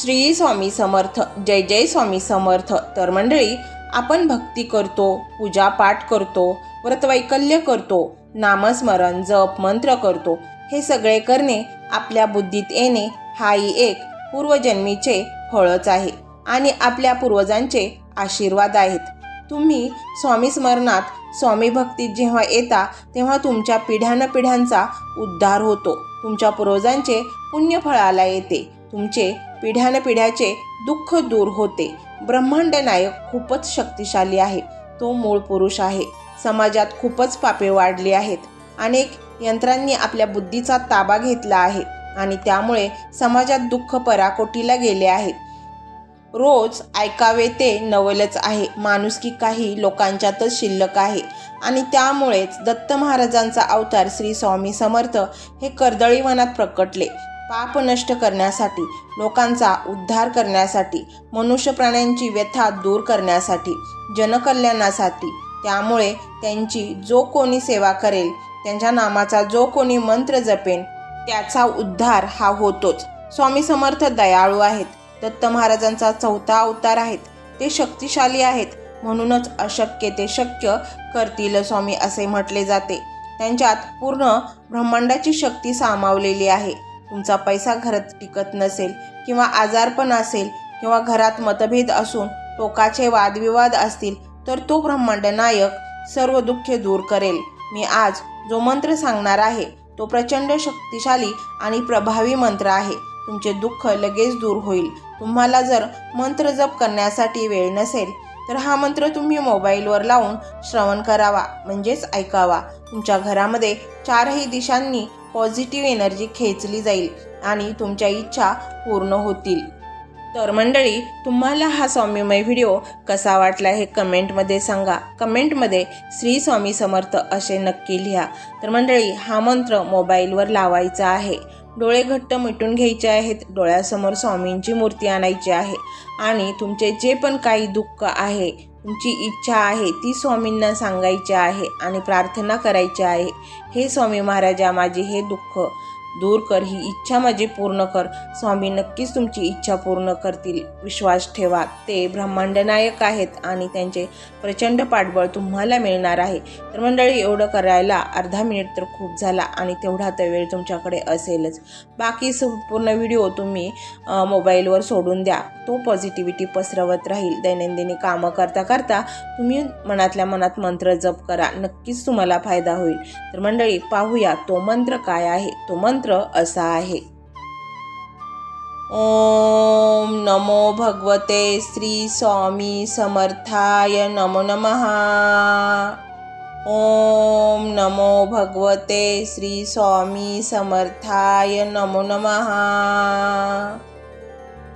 श्री स्वामी समर्थ जय जय स्वामी समर्थ. तर मंडळी आपण भक्ती करतो पूजा पाठ करतो व्रतवैकल्य करतो नामस्मरण जप मंत्र करतो. हे सगळे करणे आपल्या बुद्धीत येणे हाही एक पूर्वजन्मीचे फळच आहे आणि आपल्या पूर्वजांचे आशीर्वाद आहेत. तुम्ही स्वामी स्मरणात स्वामी भक्तीत जेव्हा येता तेव्हा तुमच्या पिढ्यानपिढ्यांचा उद्धार होतो. तुमच्या पूर्वजांचे पुण्यफळाला येते. तुमचे पिढ्यानपिढ्याचे दुःख दूर होते. ब्रह्मांड नायक खूपच शक्तिशाली आहे. तो मूळ पुरुष आहे. समाजात खूपच पापे वाढली आहेत. अनेक यंत्रांनी आपल्या बुद्धीचा ताबा घेतला आहे आणि त्यामुळे समाजात दुःख पराकोटीला गेले आहे रोज ऐकावे ते नवलच आहे. माणुसकी काही लोकांच्यातच शिल्लक आहे. आणि त्यामुळेच दत्त महाराजांचा अवतार श्री स्वामी समर्थ हे कर्दळीवनात प्रकटले. पाप नष्ट करण्यासाठी लोकांचा उद्धार करण्यासाठी मनुष्य प्राण्यांची व्यथा दूर करण्यासाठी जनकल्याणासाठी त्यामुळे त्यांची जो कोणी सेवा करेल त्यांच्या नामाचा जो कोणी मंत्र जपेन त्याचा उद्धार हा होतोच. स्वामी समर्थ दयाळू आहेत. दत्त महाराजांचा चौथा अवतार आहेत. ते शक्तिशाली आहेत. म्हणूनच अशक्य ते शक्य करतील स्वामी असे म्हटले जाते. त्यांच्यात पूर्ण ब्रह्मांडाची शक्ती सामावलेली आहे. तुमचा पैसा घरात टिकत नसेल किंवा आजारपण असेल किंवा घरात मतभेद असून टोकाचे वादविवाद असतील तर तो ब्रह्मांड नायक सर्व दुःखे दूर करेल. मी आज जो मंत्र सांगणार आहे तो प्रचंड शक्तिशाली आणि प्रभावी मंत्र आहे. तुमचे दुःख लगेच दूर होईल. तुम्हाला जर मंत्र जप करण्यासाठी वेळ नसेल तर हा मंत्र तुम्ही मोबाईलवर लावून श्रवण करावा म्हणजेच ऐकावा. तुमच्या घरामध्ये चारही दिशांनी पॉझिटिव्ह एनर्जी खेचली जाईल आणि तुमच्या इच्छा पूर्ण होतील. तर मंडळी तुम्हाला हा स्वामीमय व्हिडिओ कसा वाटला हे कमेंटमध्ये सांगा. कमेंटमध्ये श्री स्वामी समर्थ असे नक्की लिहा. तर मंडळी हा मंत्र मोबाईलवर लावायचा आहे. डोळे घट्ट मिटून घ्यायचे आहेत. डोळ्यासमोर स्वामींची मूर्ती आणायची आहे. आणि तुमचे जे पण काही दुःख आहे तुमची इच्छा आहे ती स्वामींना सांगायची आहे आणि प्रार्थना करायची आहे. हे स्वामी महाराजा माझे हे दुःख दूर कर ही इच्छा माझी पूर्ण कर. स्वामी नक्कीच तुमची इच्छा पूर्ण करतील. विश्वास ठेवा. ते ब्रह्मांडनायक आहेत आणि त्यांचे प्रचंड पाठबळ तुम्हाला मिळणार आहे. तर मंडळी एवढं करायला अर्धा मिनिट तर खूप झाला आणि तेवढा तर वेळ तुमच्याकडे असेलच. बाकी संपूर्ण व्हिडिओ तुम्ही मोबाईलवर सोडून द्या. तो पॉझिटिव्हिटी पसरवत राहील. दैनंदिनी कामं करता करता तुम्ही मनातल्या मनात मंत्र जप करा. नक्कीच तुम्हाला फायदा होईल. तर मंडळी पाहूया तो मंत्र काय आहे. तो मंत्र असा आहे. ओम नमो भगवते श्री स्वामी समर्थाय नमो नमः. ओम नमो भगवते श्री स्वामी समर्थाय नमो नमः.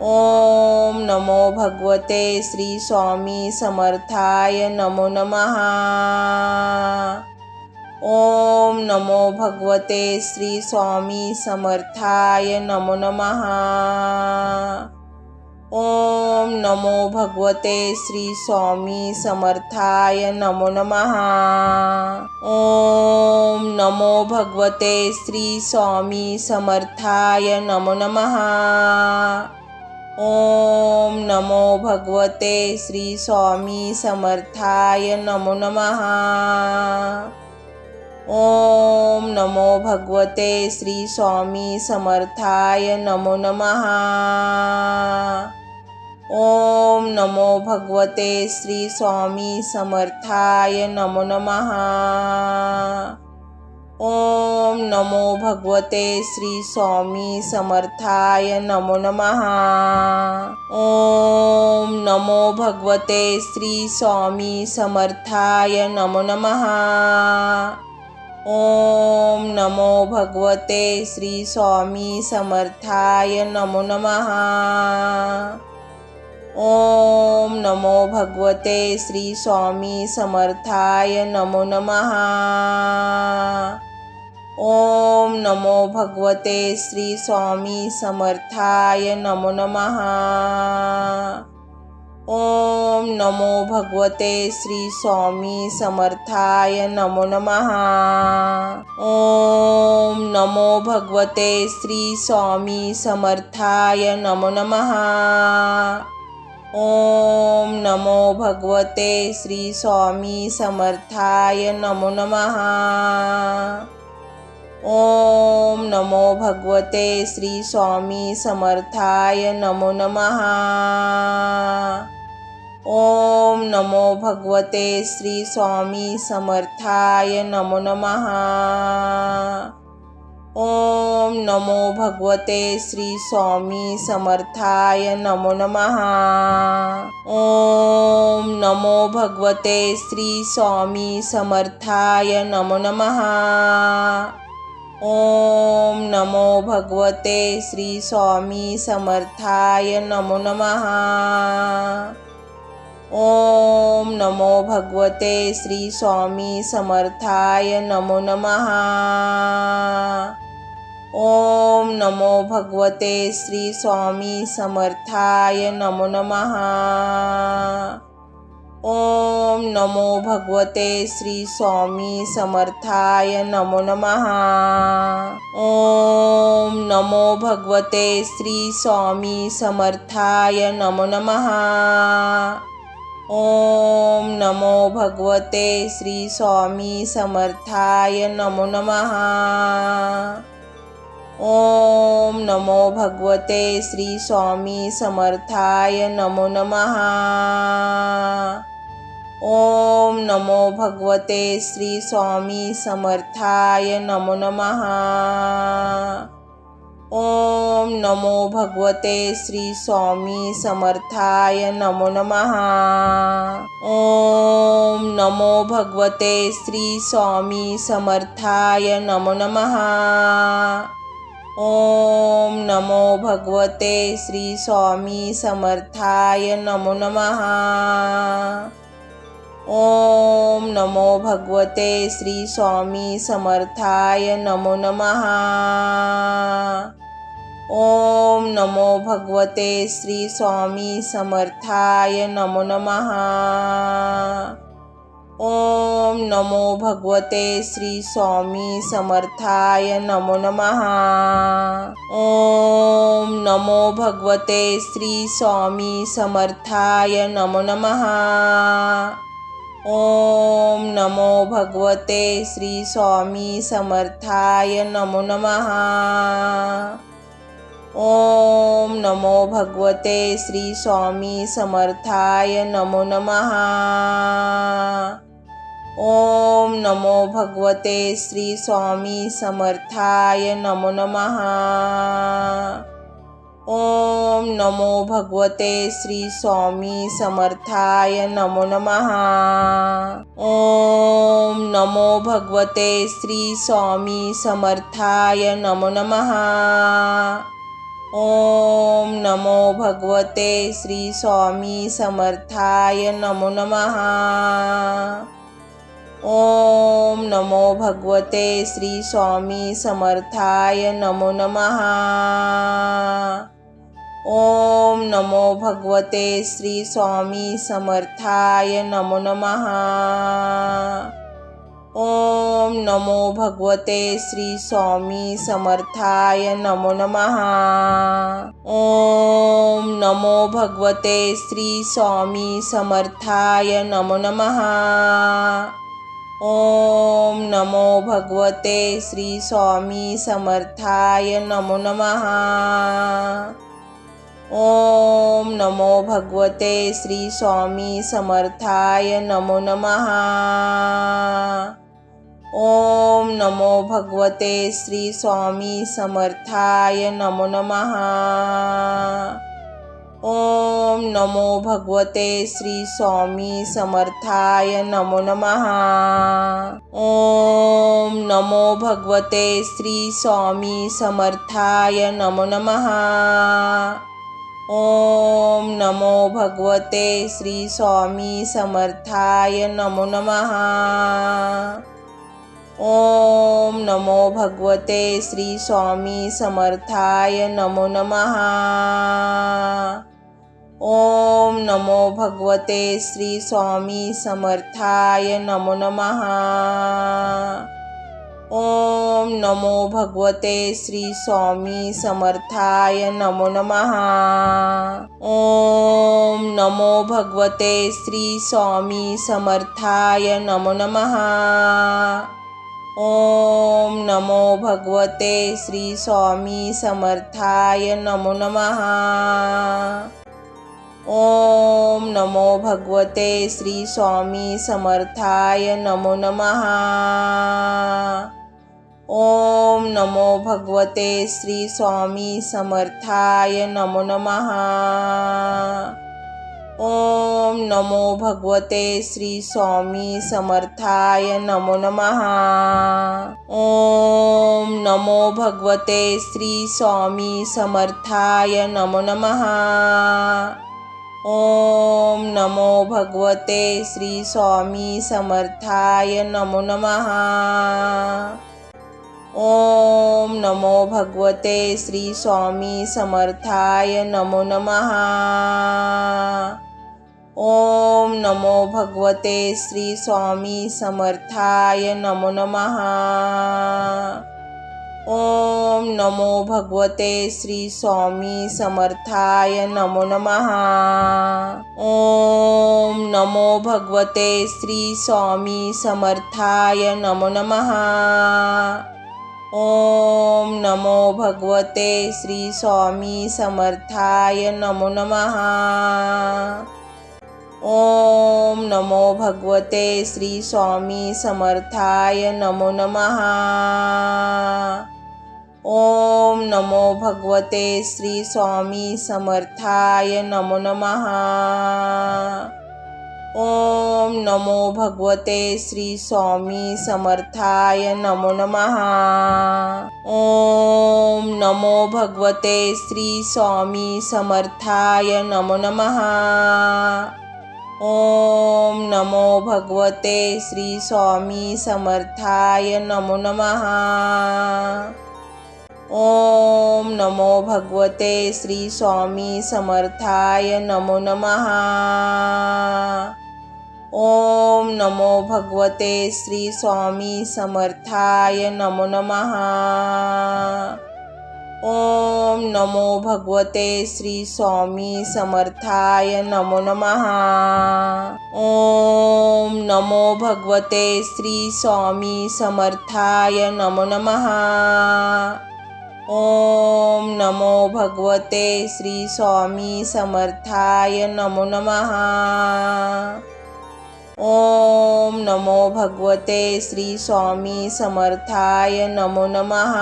ओम नमो भगवते श्री स्वामी समर्थाय नमो नमः. ओम नमो भगवते श्री स्वामी समर्थाय नमो नमः। ओम नमो भगवते श्री स्वामी समर्थाय नमो नमः। ओम नमो भगवते श्री स्वामी समर्थाय नमो नमः। ओम नमो भगवते श्री स्वामी समर्थाय नमो नमः। ओम नमो भगवते श्री स्वामी समर्थाय नमो नमः। ओम नमो भगवते श्री स्वामी समर्थाय नमो नमः। ओम नमो भगवते श्री स्वामी समर्थाय नमो नमः। ओम नमो भगवते श्री स्वामी समर्थाय नमो नमः। ओम नमो भगवते श्री स्वामी समर्थाय नमो नमः। ओम नमो भगवते श्री स्वामी समर्थाय नमो नमः। ओम नमो भगवते श्री स्वामी समर्थाय नमो नमः। ओम नमो भगवते श्री स्वामी समर्थाय नमो नमः। ओम नमो भगवते श्री स्वामी समर्थाय नमो नमः। ओम नमो भगवते श्री स्वामी समर्थाय नमो नमः। ओम नमो भगवते श्री स्वामी समर्थाय नमो नमः। ओम नमो भगवते श्री स्वामी समर्थाय नमो नमः। ओम नमो भगवते श्री स्वामी समर्थाय नमो नमः। ओम नमो भगवते श्री स्वामी समर्थाय नमो नमः। ओम नमो भगवते श्री स्वामी समर्थाय नमो नमः। ओम नमो भगवते श्री स्वामी समर्थाय नमो नमः। ओम नमो भगवते श्री स्वामी समर्थाय नमो नमः। ओम नमो भगवते श्री स्वामी समर्थाय नमो नमः। ओम नमो भगवते श्री स्वामी समर्थाय नमो नमः। ओम नमो भगवते श्री स्वामी समर्थाय नमो नमः। ओम नमो भगवते श्री स्वामी समर्थाय नमो नमः। ओम नमो भगवते श्री स्वामी समर्थाय नमो नमः। ओम नमो भगवते श्री स्वामी समर्थाय नमो नमः। ओम नमो भगवते श्री स्वामी समर्थाय नमो नमः। ओम नमो भगवते श्री स्वामी समर्थाय नमो नमः। ओम नमो भगवते श्री स्वामी समर्थाय नमो नमः। ओम नमो भगवते श्री स्वामी समर्थाय नमो नमः। ओम नमो भगवते श्री स्वामी समर्थाय नमो नमः। ओम नमो भगवते श्री स्वामी समर्थाय नमो नमः। ओम नमो भगवते श्री स्वामी समर्थाय नमो नमः। ओम नमो भगवते श्री स्वामी समर्थाय नमो नमः। ओम नमो भगवते श्री स्वामी समर्थाय नमो नमः। ओम नमो भगवते श्री स्वामी समर्थाय नमो नमः। ओम नमो भगवते श्री स्वामी समर्थाय नमो नमः। ओम नमो भगवते श्री स्वामी समर्थाय नमो नमः। ओम नमो भगवते श्री स्वामी समर्थाय नमो नमः। ओम नमो भगवते श्री स्वामी समर्थाय नमो नमः। ओम नमो भगवते श्री स्वामी समर्थाय नमो नमः। ओम नमो भगवते श्री स्वामी समर्थाय नमो नमः। ओम नमो भगवते श्री स्वामी समर्थाय नमो नमः। ओम नमो भगवते श्री स्वामी समर्थाय नमो नमः। ओम नमो भगवते श्री स्वामी समर्थाय नमो नमः। ओम नमो भगवते श्री स्वामी समर्थाय नमो नमः। ओम नमो भगवते श्री स्वामी समर्थाय नमो नमः। ओम नमो भगवते श्री स्वामी समर्थाय नमो नमः। ओम नमो भगवते श्री स्वामी समर्थाय नमो नमः। ओम नमो भगवते श्री स्वामी समर्थाय नमो नमः। ओम नमो भगवते श्री स्वामी समर्थाय नमो नमः। ओम नमो भगवते श्री स्वामी समर्थाय नमो नमः। ओम नमो भगवते श्री स्वामी समर्थाय नमो नमः। ओम नमो भगवते श्री स्वामी समर्थाय नमो नमः। ओम नमो भगवते श्री स्वामी समर्थाय नमो नमः। ओम नमो भगवते श्री स्वामी समर्थाय नमो नमः। ओम नमो भगवते श्री स्वामी समर्थाय नमो नमः। ओम नमो भगवते श्री स्वामी समर्थाय नमो नमः। ओम नमो भगवते श्री स्वामी समर्थाय नमो नमः। ओम नमो भगवते श्री स्वामी समर्थाय नमो नमः। ओम नमो भगवते श्री स्वामी समर्थाय नमो नमः। ओम नमो भगवते श्री स्वामी समर्थाय नमो नमः। ओम नमो भगवते श्री स्वामी समर्थाय नमो नमः। ओम नमो भगवते श्री स्वामी समर्थाय नमो नमः। ओम नमो भगवते श्री स्वामी समर्थाय नमो नमः। ओम नमो भगवते श्री स्वामी समर्थाय नमो नमः। ओम नमो भगवते श्री स्वामी समर्थाय नमो नमः। ओम नमो भगवते श्री स्वामी समर्थाय नमो नमः। ओम नमो भगवते श्री स्वामी समर्थाय नमो नमः। ओम नमो भगवते श्री स्वामी समर्थाय नमो नमः। ओम नमो भगवते श्री स्वामी समर्थाय नमो नमः। ओम नमो भगवते श्री स्वामी समर्थाय नमो नमः। ओम नमो भगवते श्री स्वामी समर्थाय नमो नमः। ओम नमो भगवते श्री स्वामी समर्थाय नमो नमः।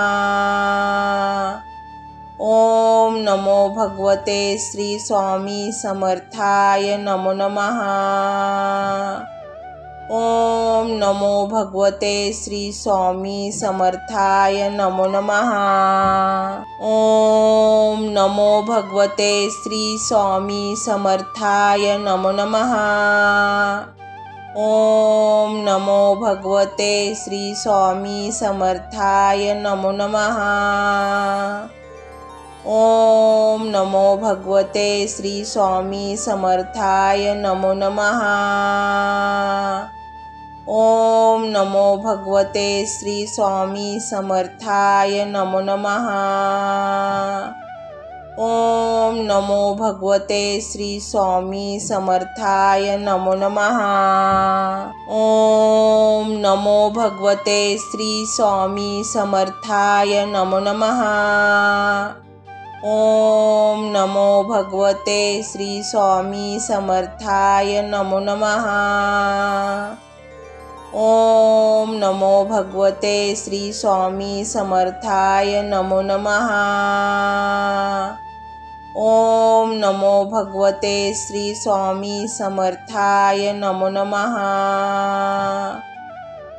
ओम नमो भगवते श्री स्वामी समर्थाय नमो नमः। ओम नमो भगवते श्री स्वामी समर्थाय नमो नमः। ओम नमो भगवते श्री स्वामी समर्थाय नमो नमः। ओम नमो भगवते श्री स्वामी समर्थाय नमो नमः। ओम नमो भगवते श्री स्वामी समर्थाय नमो नमः। ओम नमो भगवते श्री स्वामी समर्थाय नमो नमः। ओम नमो भगवते श्री स्वामी समर्थाय नमो नमः। ओम नमो भगवते श्री स्वामी समर्थाय नमो नमः। ओम नमो भगवते श्री स्वामी समर्थाय नमो नमः। ओम नमो भगवते श्री स्वामी समर्थाय नमो नमः। ओम नमो भगवते श्री स्वामी समर्थाय नमो नमः।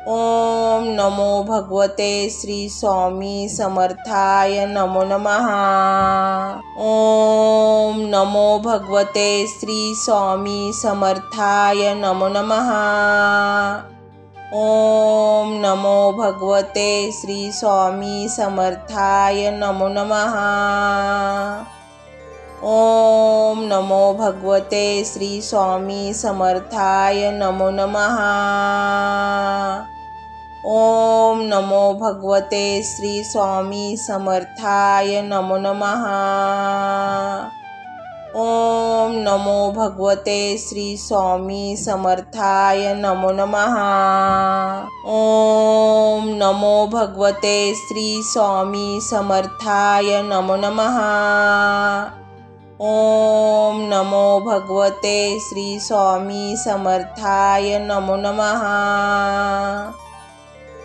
ओम नमो भगवते श्री स्वामी समर्थाय नमो नमः। ओम नमो भगवते श्री स्वामी समर्थाय नमो नमः। ओम नमो भगवते श्री स्वामी समर्थाय नमो नमः। ओम नमो भगवते श्री स्वामी समर्थाय नमो नमः। ओम नमो भगवते श्री स्वामी समर्थाय नमो नमः। ओम नमो भगवते श्री स्वामी समर्थाय नमो नमः। ओम नमो भगवते श्री स्वामी समर्थाय नमो नमः। ओम नमो भगवते श्री स्वामी समर्थाय नमो नमः।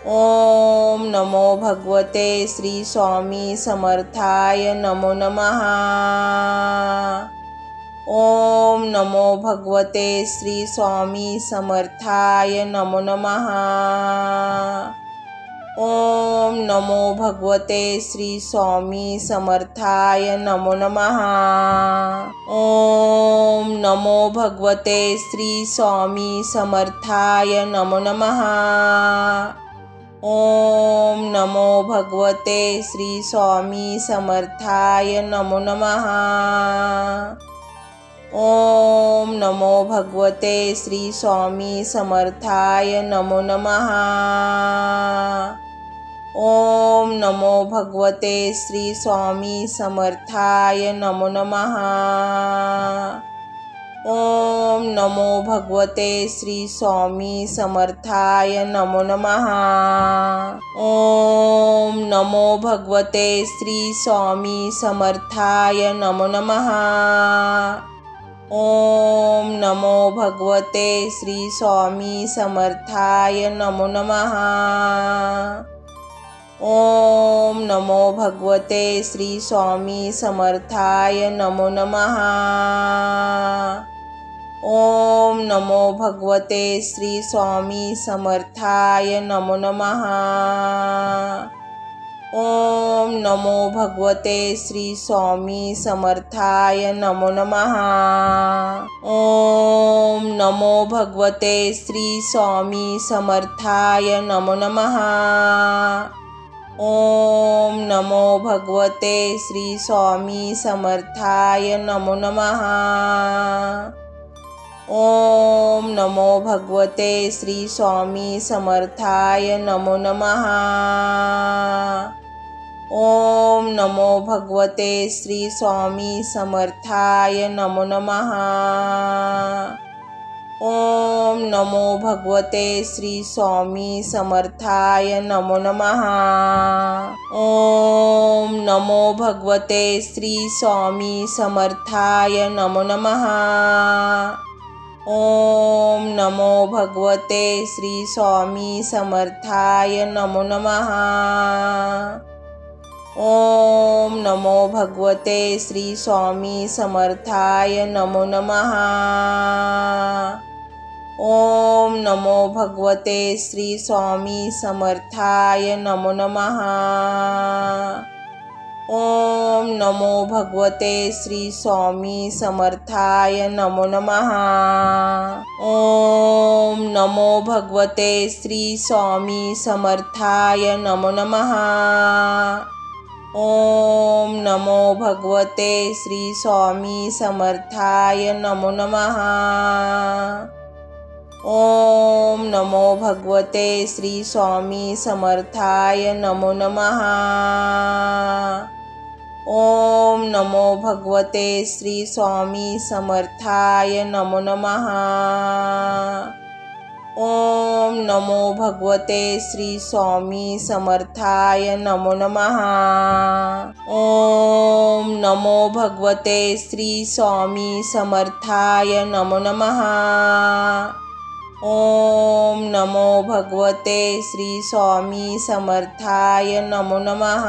ओम नमो भगवते श्री स्वामी समर्थाय नमो नमः। ओम नमो भगवते श्री स्वामी समर्थाय नमो नमः। ओम नमो भगवते श्री स्वामी समर्थाय नमो नमः। ओम नमो भगवते श्री स्वामी समर्थाय नमो नमः। ओम नमो भगवते श्री स्वामी समर्थाय नमो नमः। ओम नमो भगवते श्री स्वामी समर्थाय नमो नमः। ओम नमो भगवते श्री स्वामी समर्थाय नमो नमः। ओम नमो भगवते श्री स्वामी समर्थाय नमो नमः। ओम नमो भगवते श्री स्वामी समर्थाय नमो नमः। ओम नमो भगवते श्री स्वामी समर्थाय नमो नमः। ओम नमो भगवते श्री स्वामी समर्थाय नमो नमः। ओम नमो भगवते श्री स्वामी समर्थाय नमो नमः। ओम नमो भगवते श्री स्वामी समर्थाय नमो नमः। ओम नमो भगवते श्री स्वामी समर्थाय नमो नमः। ओम नमो भगवते श्री स्वामी समर्थाय नमो नमः। ओम नमो भगवते श्री स्वामी समर्थाय नमो नमः। ओम नमो भगवते श्री स्वामी समर्थाय नमो नमः। ओम नमो भगवते श्री स्वामी समर्थाय नमो नमः। ओम नमो भगवते श्री स्वामी समर्थाय नमो नमः। ओम नमो भगवते श्री स्वामी समर्थाय नमो नमः। ओम नमो भगवते श्री स्वामी समर्थाय नमो नमः। ओम नमो भगवते श्री स्वामी समर्थाय नमो नमः। ओम नमो भगवते श्री स्वामी समर्थाय नमो नमः। ओम नमो भगवते श्री स्वामी समर्थाय नमो नमः। ओम नमो भगवते श्री स्वामी समर्थाय नमो नमः। ओम नमो भगवते श्री स्वामी समर्थाय नमो नमः। ओम नमो भगवते श्री स्वामी समर्थाय नमो नमः। ओम नमो भगवते श्री स्वामी समर्थाय नमो नमः। ओम नमो भगवते श्री स्वामी समर्थाय नमो नमः। ओम नमो भगवते श्री स्वामी समर्थाय नमो नमः।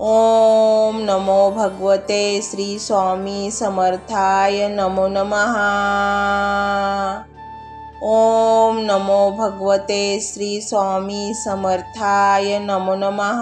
ओम नमो भगवते श्री स्वामी समर्थाय नमो नमः। ओम नमो भगवते श्री स्वामी समर्थाय नमो नमः।